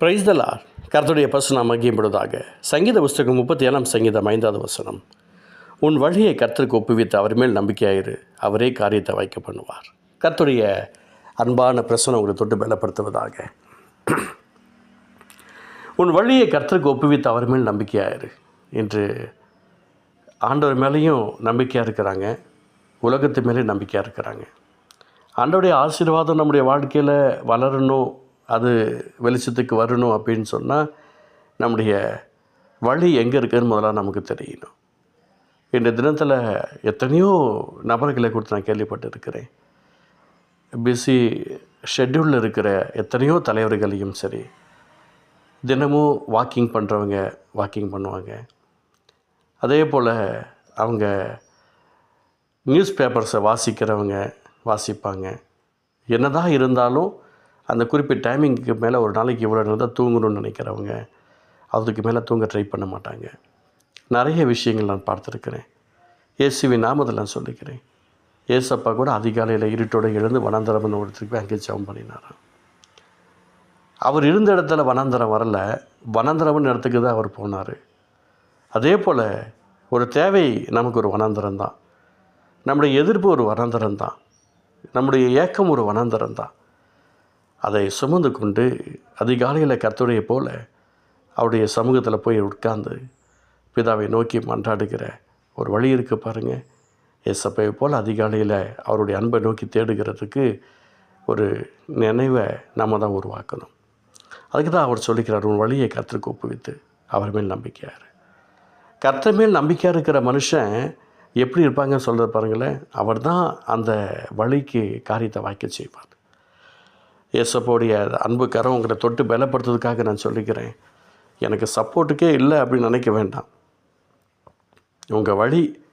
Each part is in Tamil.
பிரைஸ் த லார்ட் கர்த்தருடைய பசுநாம மகிம்படுவதாக சங்கீத புஸ்தகம் முப்பத்தி ஏழாம் சங்கீதம் ஐந்தாவது வசனம். உன் வழியை கர்த்தருக்கு ஒப்புவித்து அவர் மேல் நம்பிக்கையாயிரு. அவரே காரியத்தை வைக்க பண்ணுவார். கர்த்துடைய அன்பான பிரசனம் உங்களை தொட்டு பலப்படுத்துவதாக. உன் வழியை கர்த்தருக்கு ஒப்புவித்து அவர் மேல் நம்பிக்கையாயிரு என்று ஆண்டவர் மேலேயும் நம்பிக்கையாக இருக்கிறாங்க. உலகத்து மேலே நம்பிக்கையாக இருக்கிறாங்க. ஆண்டோடைய ஆசீர்வாதம் நம்முடைய வாழ்க்கையில் வளரணும். அது வெளிச்சத்துக்கு வரணும் அப்படின்னு சொன்னால் நம்முடைய வழி எங்கே இருக்குதுன்னு முதல்ல நமக்கு தெரியணும். இந்த தினத்தில் எத்தனையோ நபர்களை கொடுத்து நான் கேள்விப்பட்டிருக்கிறேன். பிஸி ஷெட்யூலில் இருக்கிற எத்தனையோ தலைவர்களையும் சரி தினமும் வாக்கிங் பண்ணுறவங்க வாக்கிங் பண்ணுவாங்க. அதே போல் அவங்க நியூஸ் பேப்பர்ஸை வாசிக்கிறவங்க வாசிப்பாங்க. என்னதான் இருந்தாலும் அந்த குறிப்பிட்ட டைமிங்க்கு மேலே ஒரு நாளைக்கு இவ்வளோ நேரம் தான் தூங்கணும்னு நினைக்கிறவங்க அதுக்கு மேலே தூங்க ட்ரை பண்ண மாட்டாங்க. நிறைய விஷயங்கள் நான் பார்த்துருக்கிறேன். ஏசுவி நாமத்தில் நான் சொல்லிக்கிறேன். ஏசப்பா கூட அதிகாலையில் இருட்டோடு எழுந்து வனாந்தரம் ஒருத்தருக்கு போய் அங்கே ஜெபம் பண்ணினாராம். அவர் இருந்த இடத்துல வனாந்தரம் வரல. வனாந்தரம்னு இடத்துக்கு தான் அவர் போனார். அதே போல் ஒரு தேவை நமக்கு ஒரு வனாந்தரம் தான். நம்முடைய எதிர்ப்பு ஒரு வனாந்தரம் தான். நம்முடைய ஏக்கம் ஒரு வனாந்தரம் தான். அதை சுமந்து கொண்டு அதிகாலையில் கர்த்தருடைய போல அவருடைய சமூகத்தில் போய் உட்கார்ந்து பிதாவை நோக்கி மன்றாடுகிற ஒரு வழி இருக்குது பாருங்கள் ஏசப்பையை போல் அதிகாலையில் அவருடைய அன்பை நோக்கி தேடுகிறதுக்கு ஒரு நினைவை நம்ம தான் உருவாக்கணும். அதுக்கு தான் அவர் சொல்லிக்கிறார் உன் வழியை கர்த்தருக்கு ஒப்புவித்து அவர் மேல் நம்பிக்கையார். கர்த்தர் மேல் நம்பிக்கையாக இருக்கிற மனுஷன் எப்படி இருப்பாங்கன்னு சொல்கிறது பாருங்களேன். அவர் தான் அந்த வழிக்கு காரியத்தை வாய்க்க செய்வார். ஏசப்போடைய அன்பு கரம் உங்களை தொட்டு பலப்படுத்துறதுக்காக நான் சொல்லிக்கிறேன். எனக்கு சப்போர்ட்டுக்கே இல்லை அப்படின்னு நினைக்க வேண்டாம். உங்கள் வழி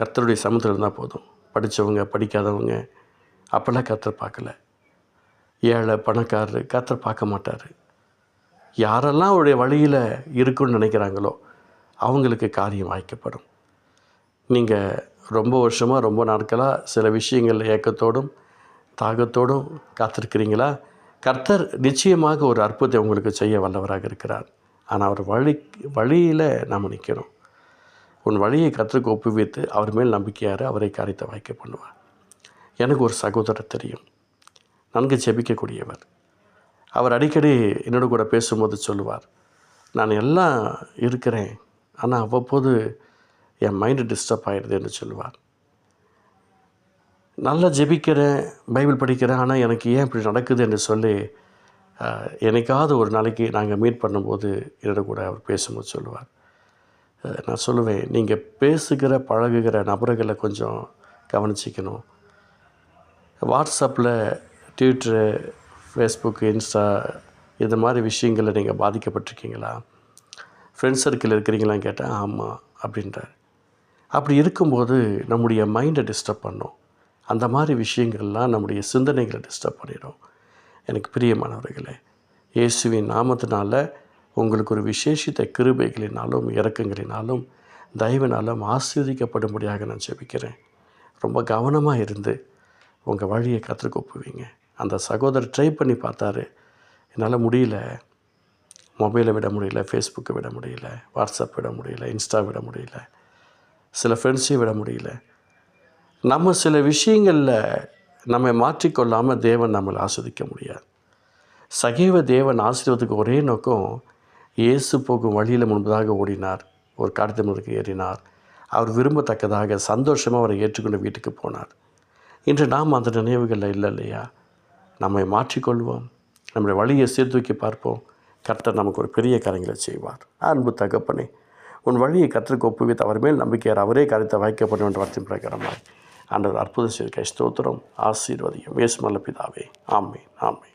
கர்த்தருடைய சமத்தில் இருந்தால் போதும். படித்தவங்க படிக்காதவங்க அப்போல்லாம் கர்த்தர் பார்க்கல. ஏழை பணக்காரர் கர்த்தர் பார்க்க மாட்டார். யாரெல்லாம் அவருடைய வழியில் இருக்குன்னு நினைக்கிறாங்களோ அவங்களுக்கு காரியம் வாய்க்கப்படும். நீங்கள் ரொம்ப வருஷமாக ரொம்ப நாட்களாக சில விஷயங்கள் ஏக்கத்தோடும் தாகத்தோடும் காத்திருக்கிறீங்களா? கர்த்தர் நிச்சயமாக ஒரு அற்புதத்தை உங்களுக்கு செய்ய வல்லவராக இருக்கிறார். ஆனால் அவர் வழி வழியில் நாம் நிற்கணும் உன் வழியை கர்த்தருக்கு ஒப்புவித்து அவர் மேல் நம்பிக்கையார் அவரை காரியத்தை வாய்க்க பண்ணுவார். எனக்கு ஒரு சகோதரர் தெரியும். நன்கு ஜெபிக்கக்கூடியவர். அவர் அடிக்கடி என்னோட கூட பேசும்போது சொல்லுவார் நான் எல்லாம் இருக்கிறேன் ஆனால் அவ்வப்போது என் மைண்டு டிஸ்டர்ப் ஆகிடுதுன்னு சொல்லுவார். நல்லா ஜெபிக்கிறேன் பைபிள் படிக்கிறேன் ஆனால் எனக்கு ஏன் இப்படி நடக்குது என்று சொல்லி என்னைக்காவது ஒரு நாளைக்கு நாங்கள் மீட் பண்ணும்போது என்னோட கூட அவர் பேசும்போது சொல்லுவார். நான் சொல்லுவேன் நீங்கள் பேசுகிற பழகுகிற நபர்களை கொஞ்சம் கவனிச்சிக்கணும். வாட்ஸ்அப்பில் ட்விட்டரு ஃபேஸ்புக்கு இன்ஸ்டா இது மாதிரி விஷயங்களில் நீங்கள் பாதிக்கப்பட்டிருக்கீங்களா? ஃப்ரெண்ட்ஸ் சர்க்கிள் இருக்கிறீங்களான்னு கேட்டால் ஆமாம் அப்படின்றார். அப்படி இருக்கும்போது நம்முடைய மைண்டை டிஸ்டர்ப் பண்ணும். அந்த மாதிரி விஷயங்கள்லாம் நம்முடைய சிந்தனைகளை டிஸ்டர்ப் பண்ணிடும். எனக்கு பிரியமானவர்களே இயேசுவின் நாமத்தினால உங்களுக்கு ஒரு விசேஷித்த கிருபைகளினாலும் இரக்கங்களினாலும் தயவினாலும் ஆசீர்வதிக்கப்படும்படியாக நான் ஜெபிக்கிறேன். ரொம்ப கவனமாக இருந்து உங்கள் வழியை கற்றுக்க ஒப்புவீங்க. அந்த சகோதரர் ட்ரை பண்ணி பார்த்தாரு. என்னால் முடியல. மொபைலை விட முடியல ஃபேஸ்புக்கை விட முடியல வாட்ஸ்அப் விட முடியல இன்ஸ்டா விட முடியல சில ஃப்ரெண்ட்ஸையும் விட முடியல. நம்ம சில விஷயங்களில் நம்மை மாற்றிக்கொள்ளாமல் தேவன் நம்மளை ஆஸ்வதிக்க முடியாது. சகைவ தேவன் ஆசிரியத்துக்கு ஒரே நோக்கம் இயேசு போகும் வழியில் முன்பதாக ஓடினார் ஒரு காரியத்திற்கு ஏறினார். அவர் விரும்பத்தக்கதாக சந்தோஷமாக அவரை ஏற்றுக்கொண்டு வீட்டுக்கு போனார். இன்று நாம் அந்த நினைவுகளில் இல்லை இல்லையா? நம்மை மாற்றிக்கொள்வோம் நம்முடைய வழியை சீர்தூக்கி பார்ப்போம். கர்த்தர் நமக்கு ஒரு பெரிய காரியங்களை செய்வார். அன்பு தகப்பனே உன் வழியை கற்றுக்கு ஒப்புவித்து அவர் மேல் நம்பிக்கையார். அவரே கருத்தை வாய்க்கப்படும் என்ற வார்த்தையின் பிரகாரமாக ஆண்டவர் அற்புதம் செய்த ஸ்தோத்திரம் ஆசீர்வதியும். வேசுமல்ல பிதாவே ஆமே ஆமே